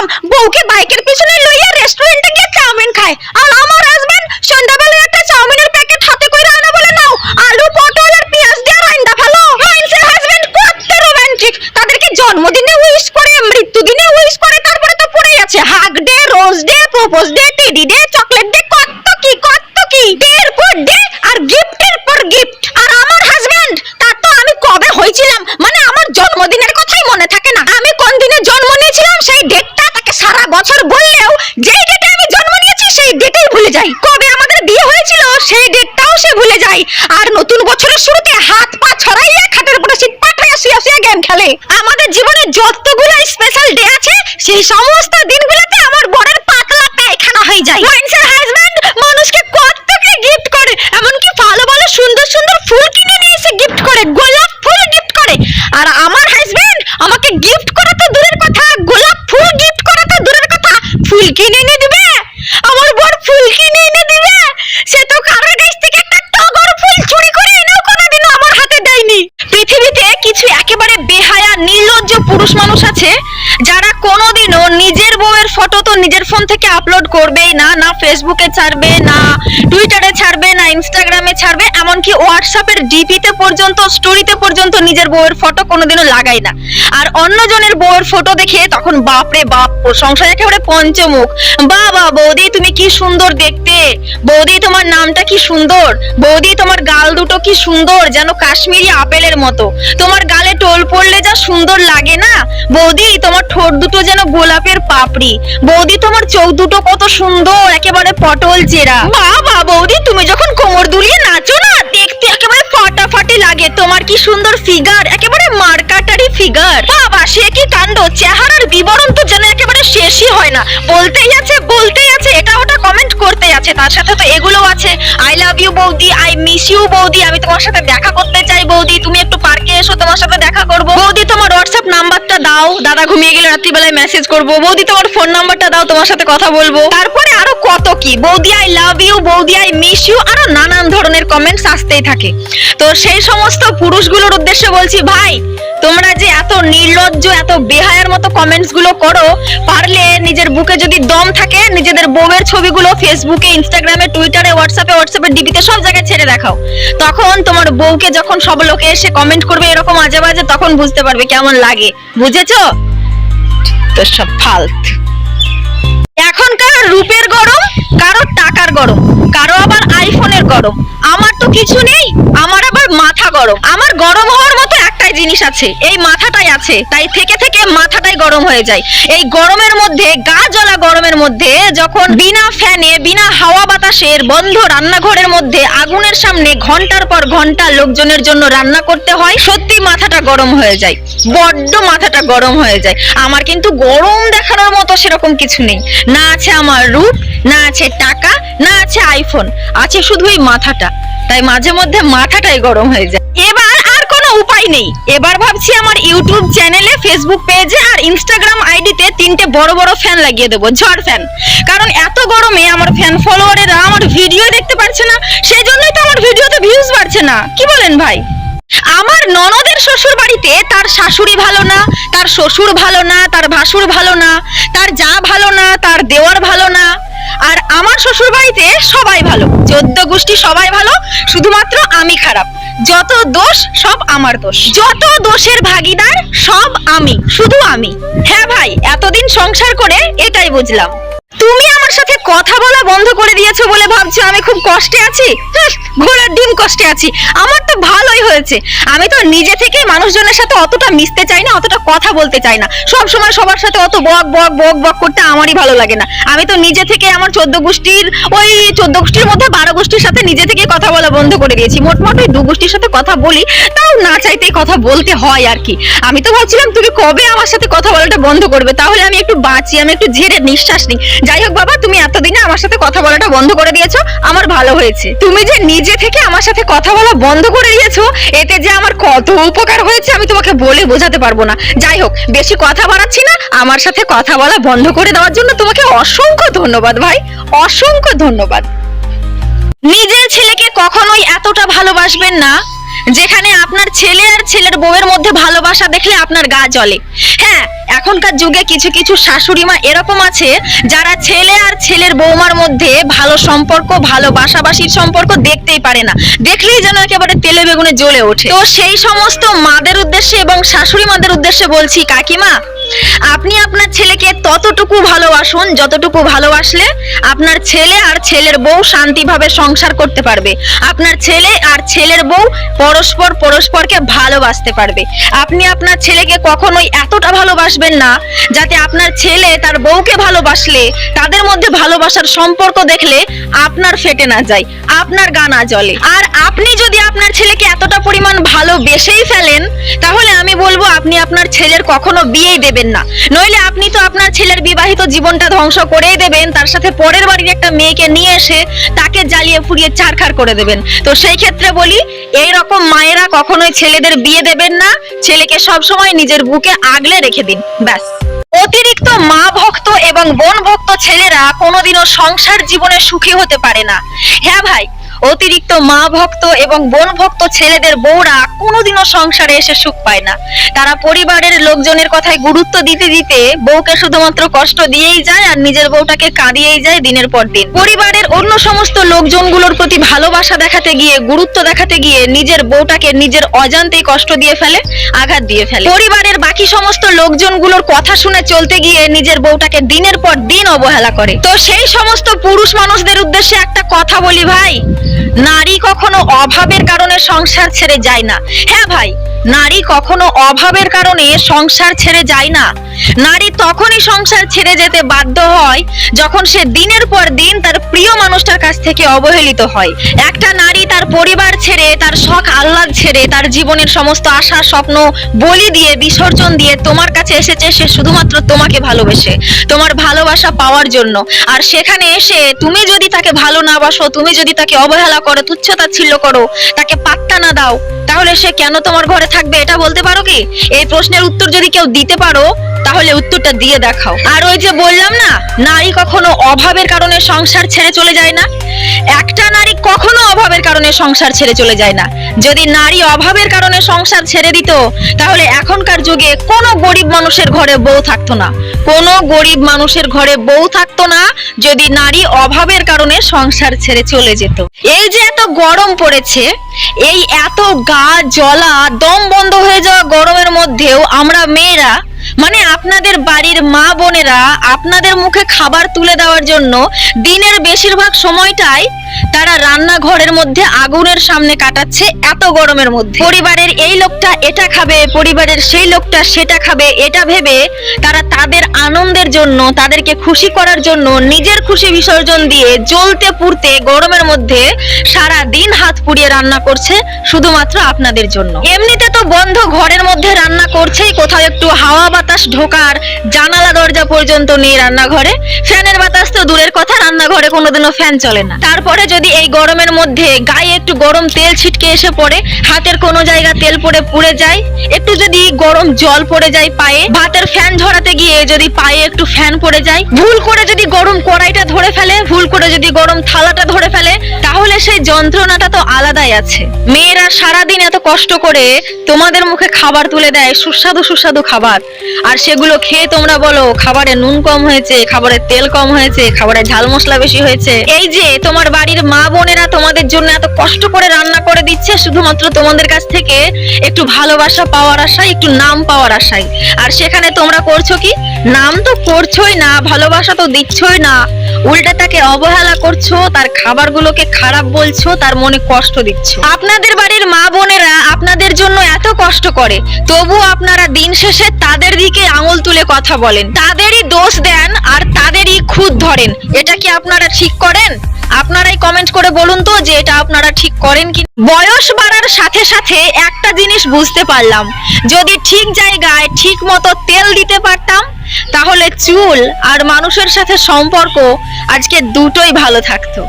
দেখলাম বউকে বাইকের পিছনে লইয়া রেস্টুরেন্টে গিয়ে চাউমিন খায়। আর আমার হাজবেন্ড সন্ধ্যাবেলায় একটা চাউমিনের প্যাকেট হাতে কইরা আনা বলে নাও আলু পটল আর পেঁয়াজ দিয়ে রান্না ভালো মাইন্সের হাজবেন্ড কত রোমান্টিক তাদেরকে জন্মদিনে উইশ করে মৃত্যুদিনে উইশ করে তারপরে তো পড়েই আছে। Hug day rose day propose day teddy day chocolate day কত কি কত কি ডের পর ডে আর গিফটের পর গিফট আর আমার হাজবেন্ড তার তো আমি কবে হয়েছিলাম মানে আমার জন্মদিনের কথাই মনে থাকে না আমি কোন দিনে জন্ম নিয়েছিলাম সেই ডেটটা তাকে সারা বছর বললেও যেই ডেটে আমি জন্ম নিয়েছি সেই ডেটেই ভুলে যাই কবে আমাদের বিয়ে হয়েছিল সেই ডেটটাও সে ভুলে যায়। আর নতুন বছরের শুরুতে হাত পা ছড়াইয়া খাটের উপরে শীত পাঠাইয়া শুয়ে শুয়ে গেম খেলে। আমাদের জীবনে যতগুলো স্পেশাল ডে আছে, সেই সমস্ত দিনগুলোতে আমার বরের পাতলা পায়খানা হয়ে যায়। মাইন্সের হাজবেন্ড মানুষকে কত কি গিফট করে এমনকি ভালো ভালো সুন্দর সুন্দর ফুল কিনে নিয়ে এসে গিফট করে গোলাপ ফুল গিফট করে আর আমার হাজবেন্ড আমাকে গিফট করা তো দূরের কথা গোলাপ ফুল গিফট করা তো দূরের কথা ফুল কিনে এনে দিবে আমার বর ফুল কিনে এনে দিবে সে তো কারোর কাছ থেকে একটা টগর ফুল চুরি করে এনেও কোনোদিনও আমার হাতে দেয়নি পৃথিবীতে কিছু একেবারে বেহায়া নির্লজ্জ পুরুষ মানুষ আছে যারা কোনোদিনও নিজের বউয়ের ফটো তো নিজের ফোন থেকে আপলোড করবেই না না ফেসবুকে ছাড়বে, না টুইটারে ছাড়বে, না ইনস্টাগ্রামে ছাড়বে, এমনকি হোয়াটসঅ্যাপের ডিপিতে পর্যন্ত স্টোরিতে পর্যন্ত নিজের বউয়ের ফটো কোনোদিনও লাগাই না। আর অন্যজনের বউয়ের ফটো দেখে তখন বাপরে বাপ প্রশংসা একেবারে পঞ্চমুখ। বাবা, বৌদি, তুমি কি সুন্দর দেখতে? বৌদি, তোমার নামটা কি সুন্দর? বৌদি, তোমার গাল দুটো কি সুন্দর? যেন কাশ্মীরি আপেলের মতো। তোমার গালে টোল পড়লে যা সুন্দর লাগে না? বৌদি, তোমার ঠোঁট দুটো যেন গোলাপের পাপড়ি। বৌদি তোমার চোখ দুটো কত সুন্দর, একেবারে পটল চেরা। বাবা বৌদি, তুমি যখন কোমর দুলিয়ে নাচো না, দেখতে একেবারে ফাটাফাটি লাগে। তোমার কি সুন্দর ফিগার একেবারে মার্কাটারি ফিগার বাবা সে কি কাণ্ড? চেহারার বিবরণ তো যেন একেবারে শেষই হয় না। বলতেই আছে বলতেই আছে, এটা ওটা কমেন্ট করতেই আছে। তার সাথে তো এগুলো আছে। আই লাভ ইউ বৌদি আই মিস ইউ বৌদি, আমি তোমার সাথে দেখা করতে চাই বৌদি। তুমি একটু পার্কে এসো, তোমার সাথে দেখা করব। বৌদি, তোমার হোয়াটসঅ্যাপ নাম্বারটা দাও। দাদা ঘুমিয়ে গেলে রাত্রিবেলায় মেসেজ করব। বৌদি, তোমার ফোন নাম্বারটা দাও, তোমার সাথে কথা বলব। তারপরে আরও কত কি? বৌদি আই লাভ ইউ বৌদি আই মিস ইউ আরও নানান ধরনের কমেন্টস আসতেই থাকে। তো সেই সমস্ত পুরুষগুলোর উদ্দেশ্যে বলছি, ভাই, তোমরা যে এত নির্লজ্জ এত বেহায়ার মতো কমেন্টসগুলো করো, পারলে নিজের বুকে যদি দম থাকে, নিজেদের বউয়ের ছবিগুলো ফেসবুকে ইনস্টাগ্রামে টুইটারে হোয়াটসঅ্যাপে হোয়াটসঅ্যাপে ডিবিতে সব জায়গায় ছেড়ে দেখাও। তখন তোমার বউকে যখন সব লোকে এসে কমেন্ট করবে এরকম আজে বাজে, তখন বুঝতে পারবে কেমন লাগে। বুঝেছ? তো সব ফালতু। এখন কারও রূপের গরম কারও টাকার গরম, কারও আবার আইফোনের গরম। আমার তো কিছু নেই, আমার আবার মাথা গরম। আমার গরম হওয়ার মতো একটাই জিনিস আছে, এই মাথাটাই আছে, তাই থেকে থেকে মাথাটাই গরম হয়ে যায়। এই গরমের মধ্যে, গা জ্বলা গরমের মধ্যে, যখন বিনা ফ্যানে, বিনা হাওয়া বাতাসের বন্ধ রান্নাঘরের মধ্যে, আগুনের সামনে ঘণ্টার পর ঘণ্টা লোকজনের জন্য রান্না করতে হয়, সত্যি মাথাটা গরম হয়ে যায়, বড্ড মাথাটা গরম হয়ে যায়। আমার কিন্তু গরম দেখানোর মতো সেরকম কিছু নেই। না আছে আমার রূপ, না আছে টাকা, না আছে আইফোন আছে শুধু এই মাথাটা। তাই মাঝে মধ্যে মাথাটাই গরম হয়ে যায়। নেই। এবার ভাবছি আমার ইউটিউব চ্যানেলে ফেসবুক পেজে আর ইনস্টাগ্রাম আইডিতে তিনটে বড় বড় ফ্যান লাগিয়ে দেবো, ঝড় ফ্যান কারণ এত গরমে আমার ফ্যান ফলোয়ারেরা আমার ভিডিও দেখতে পারছে না সেই জন্যই তো আমার ভিডিওতে ভিউজ বাড়ছে না। কি বলেন ভাই? আমার ননদের শ্বশুর বাড়িতে তার শাশুড়ি ভালো না, তার শ্বশুর ভালো না, তার ভাসুর ভালো না, তার যা ভালো না, তার দেওয়ার ভালো না। আর আমার শ্বশুর বাড়িতে সবাই ভালো, চোদ্দ গোষ্ঠী সবাই ভালো, শুধুমাত্র আমি খারাপ। যত দোষ, সব আমার দোষ। যত দোষের ভাগিদার, সব আমি, শুধু আমি। হ্যাঁ ভাই, এতদিন সংসার করে এটাই বুঝলাম। আমার সাথে কথা বলা বন্ধ করে দিয়েছ বলে ভাবছ আমি খুব কষ্টে আছি? ঘোড়ার ডিম কষ্টে আছি। আমার তো ভালোই হয়েছে। আমি তো নিজে থেকেই মানুষজনের সাথে অতটা মিশতে চাই না, অতটা কথা বলতে চাই না। সব সময় সবার সাথে অত বক বক বক বক করতে আমারই ভালো লাগে না। আমি তো নিজে থেকে আমার চোদ্দ গোষ্ঠীর, ওই চোদ্দ গোষ্ঠীর মধ্যে বারো গোষ্ঠীর সাথে নিজে থেকে কথা বলা বন্ধ করে দিয়েছি। মোটমোট ওই দু গোষ্ঠীর সাথে কথা বলি, তাও না চাইতেই কথা বলতে হয় আর কি। আমি তো ভাবছিলাম তুমি কবে আমার সাথে কথা বলাটা বন্ধ করবে? তাহলে আমি একটু বাঁচি, আমি একটু ঝেড়ে নিঃশ্বাস নিই। যাই হোক বাবা তুমি এতদিনে আমার সাথে কথা বলাটা বন্ধ করে দিয়েছ, আমার ভালো হয়েছে। তুমি যে নিজে থেকে আমার সাথে কথা বলা বন্ধ করে দিয়েছ, এতে যে আমার কত উপকার হয়েছে আমি তোমাকে বলে বোঝাতে পারব না। যাই হোক, বেশি কথা বাড়াচ্ছি না, আমার সাথে কথা বলা বন্ধ করে দেওয়ার জন্য তোমাকে অসংখ্য ধন্যবাদ ভাই, অসংখ্য ধন্যবাদ। নিজের ছেলেকে কখনোই এতটা ভালোবাসবেন না, যেখানে আপনার ছেলে আর ছেলের বউয়ের মধ্যে ভালোবাসা দেখলে আপনার গা জ্বলে। হ্যাঁ এখনকার যুগে কিছু কিছু শাশুড়ি মা এরকম আছে, যারা ছেলে আর ছেলের বৌমার মধ্যে ভালো সম্পর্ক, ভালো বাসাবাসির সম্পর্ক দেখতেই পারে না। দেখলেই যেন একেবারে তেলে বেগুনে জ্বলে ওঠে। তো সেই সমস্ত মাদের উদ্দেশ্যে এবং শাশুড়ি মাদের উদ্দেশ্যে বলছি, কাকিমা, আপনি আপনার ছেলেকে ততটুকু ভালোবাসুন, যতটুকু ভালোবাসলে আপনার ছেলে আর ছেলের বউ শান্তিভাবে সংসার করতে পারবে। আপনার ছেলে আর ছেলের বউ পরস্পর পরস্পরকে ভালোবাসতে পারবে। আপনি আপনার ছেলেকে কখনোই এতটা ভালোবাসবেন না, যাতে আপনার ছেলে তার বউকে ভালোবাসলে, তাদের মধ্যে ভালোবাসার সম্পর্ক দেখলে আপনার ফেটে না যায়, আপনার গা না জ্বলে। আর আপনি যদি আপনার ছেলেকে এতটা পরিমাণ ভালোবেসেই ফেলেন, তাহলে আপনি আপনার ছেলের কখনো বিয়েই দেবেন না। নইলে আপনি তো আপনার ছেলের বিবাহিত জীবনটা ধ্বংস করেই দেবেন, তার সাথে পরের বাড়ির একটা মেয়েকে নিয়ে এসে তাকে জ্বালিয়ে পুড়িয়ে চারখার করে দেবেন। তো সেই ক্ষেত্রে বলি এই রকম মায়েরা কখনোই ছেলেদের বিয়ে দেবেন না, ছেলেকে সবসময় নিজের বুকে আগলে রেখে দিন, ব্যাস। অতিরিক্ত মা ভক্ত এবং বোন ভক্ত ছেলেরা কোনোদিনও সংসার জীবনে সুখী হতে পারে না। হ্যাঁ ভাই অতিরিক্ত মা ভক্ত এবং বোন ভক্ত ছেলেদের বউরা কোনোদিনও সংসারে এসে সুখ পায় না। তারা পরিবারের লোকজনের কথায় গুরুত্ব দিতে দিতে বউকে শুধুমাত্র কষ্ট দিয়েই যায় আর নিজের বউটাকে কাঁদিয়েই যায় দিনের পর দিন। পরিবারের অন্য সমস্ত লোকজনগুলোর প্রতি ভালোবাসা দেখাতে গিয়ে, গুরুত্ব দেখাতে গিয়ে নিজের বউটাকে নিজের অজান্তেই কষ্ট দিয়ে ফেলে, আঘাত দিয়ে ফেলে। পরিবারের বাকি সমস্ত লোকজনগুলোর কথা শুনে চলতে গিয়ে নিজের বউটাকে দিনের পর দিন অবহেলা করে। তো সেই সমস্ত পুরুষ মানুষদের উদ্দেশ্যে একটা কথা বলি ভাই। নারী কখনো অভাবের কারণে সংসার ছেড়ে যায় না। হ্যাঁ ভাই, নারী কখনো অভাবের কারণে সংসার ছেড়ে যায় না। নারী তখনই সংসার ছেড়ে যেতে বাধ্য হয় যখন সে দিনের পর দিন তার প্রিয় মানুষটার কাছ থেকে অবহেলিত হয়। একটা নারী তার পরিবার ছেড়ে, তার শখ আহ্লাদ ছেড়ে, তার জীবনের সমস্ত আশা স্বপ্ন বলি দিয়ে, বিসর্জন দিয়ে তোমার কাছে এসেছে, সে শুধুমাত্র তোমাকে ভালোবেসে, তোমার ভালোবাসা পাওয়ার জন্য। আর সেখানে এসে তুমি যদি তাকে ভালো না বাসো, তুমি যদি তাকে অবহেলা করো তুচ্ছতা তুচ্ছতাচ্ছিল্য করো, তাকে পাত্তা না দাও, তাহলে সে কেন তোমার ঘরে থাকবে, এটা বলতে পারো কি? এই প্রশ্নের উত্তর যদি কেউ দিতে পারো তাহলে উত্তরটা দিয়ে দেখাও। আর ওই যে বললাম না, নারী কখনো অভাবের কারণে সংসার ছেড়ে চলে যায় না? একটা নারী কখনো অভাবের কারণে সংসার ছেড়ে চলে যায় না। যদি নারী অভাবের কারণে সংসার ছেড়ে দিত, তাহলে এখনকার যুগে কোনো গরিব মানুষের ঘরে বউ থাকতো না। কোনো গরিব মানুষের ঘরে বউ থাকতো না, যদি নারী অভাবের কারণে সংসার ছেড়ে চলে যেত। এই যে এত গরম পড়েছে, এই এত গা জ্বলা দম বন্ধ হয়ে যাওয়া গরমের মধ্যেও আমরা মেয়েরা মানে আপনাদের বাড়ির মা বোনেরা আপনাদের মুখে খাবার তুলে দেওয়ার জন্য দিনের বেশিরভাগ সময়টাই তারা রান্নাঘরের মধ্যে আগুনের সামনে কাটাচ্ছে এত গরমের মধ্যে। পরিবারের এই লোকটা এটা খাবে, পরিবারের সেই লোকটা সেটা খাবে, এটা ভেবে তারা তাদের আনন্দের জন্য, তাদেরকে খুশি করার জন্য, নিজের খুশি বিসর্জন দিয়ে জ্বলতে পুড়তে গরমের মধ্যে সারা দিন হাত পুড়িয়ে রান্না করছে শুধুমাত্র আপনাদের জন্য। এমনিতে তো বন্ধ ঘরের মধ্যে রান্না করছেই, কোথাও একটু হাওয়া বাতাস ঢোকার জানালা দরজা পর্যন্ত নেই রান্নাঘরে। ফ্যানের বাতাস তো দূরের কথা, রান্নাঘরে কোনোদিনও ফ্যান চলে না। তারপরে যদি এই গরমের মধ্যে গায়ে একটু গরম তেল ছিটকে এসে পড়ে, হাতের কোনো জায়গা তেল পড়ে পুড়ে যায়, একটু যদি গরম জল পড়ে যায় পায়ে, ভাতের ফ্যান ধরাতে গিয়ে যদি পায়ে একটু ফ্যান পড়ে যায়, ভুল করে যদি গরম কড়াইটা ধরে ফেলে, ভুল করে যদি গরম থালাটা ধরে ফেলে, তাহলে সেই যন্ত্রণাটা তো আলাদাই আছে। মেয়েরা সারাদিন এত কষ্ট করে তোমাদের মুখে খাবার তুলে দেয়, সুস্বাদু সুস্বাদু খাবার। আর সেগুলো খেয়ে তোমরা বলো, খাবারে নুন কম হয়েছে, খাবারে তেল কম হয়েছে, খাবারে ঝাল মশলা বেশি হয়েছে। এই যে, তোমার বাড়ির মা বোনেরা তোমাদের জন্য এত কষ্ট করে রান্না করে দিচ্ছে, শুধুমাত্র তোমাদের কাছ থেকে একটু ভালোবাসা পাওয়ার আশায়, একটু নাম পাওয়ার আশায়। আর সেখানে তোমরা করছ কি? নাম তো করছোই না, ভালোবাসা তো দিচ্ছই না। উল্টা তাকে অবহেলা করছ, তার খাবারগুলোকে খারাপ বলছো, তার মনে কষ্ট দিচ্ছ। আপনাদের বাড়ির মা বোনেরা আপনাদের জন্য এত কষ্ট করে, তবু আপনারা দিন শেষে তাদের দিকে আঙুল তুলে কথা বলেন। তাদেরই দোষ দেন আর তাদেরই খুদ ধরেন। এটা কি আপনারা ঠিক করেন? আপনারাই কমেন্ট করে বলুন তো যে এটা আপনারা ঠিক করেন কি বয়স বাড়ার সাথে সাথে একটা জিনিস বুঝতে পারলাম। যদি ঠিক জায়গায় ঠিক মতো তেল দিতে পারতাম, তাহলে চুল আর মানুষের সাথে সম্পর্ক আজকে দুটোই ভালো থাকতো।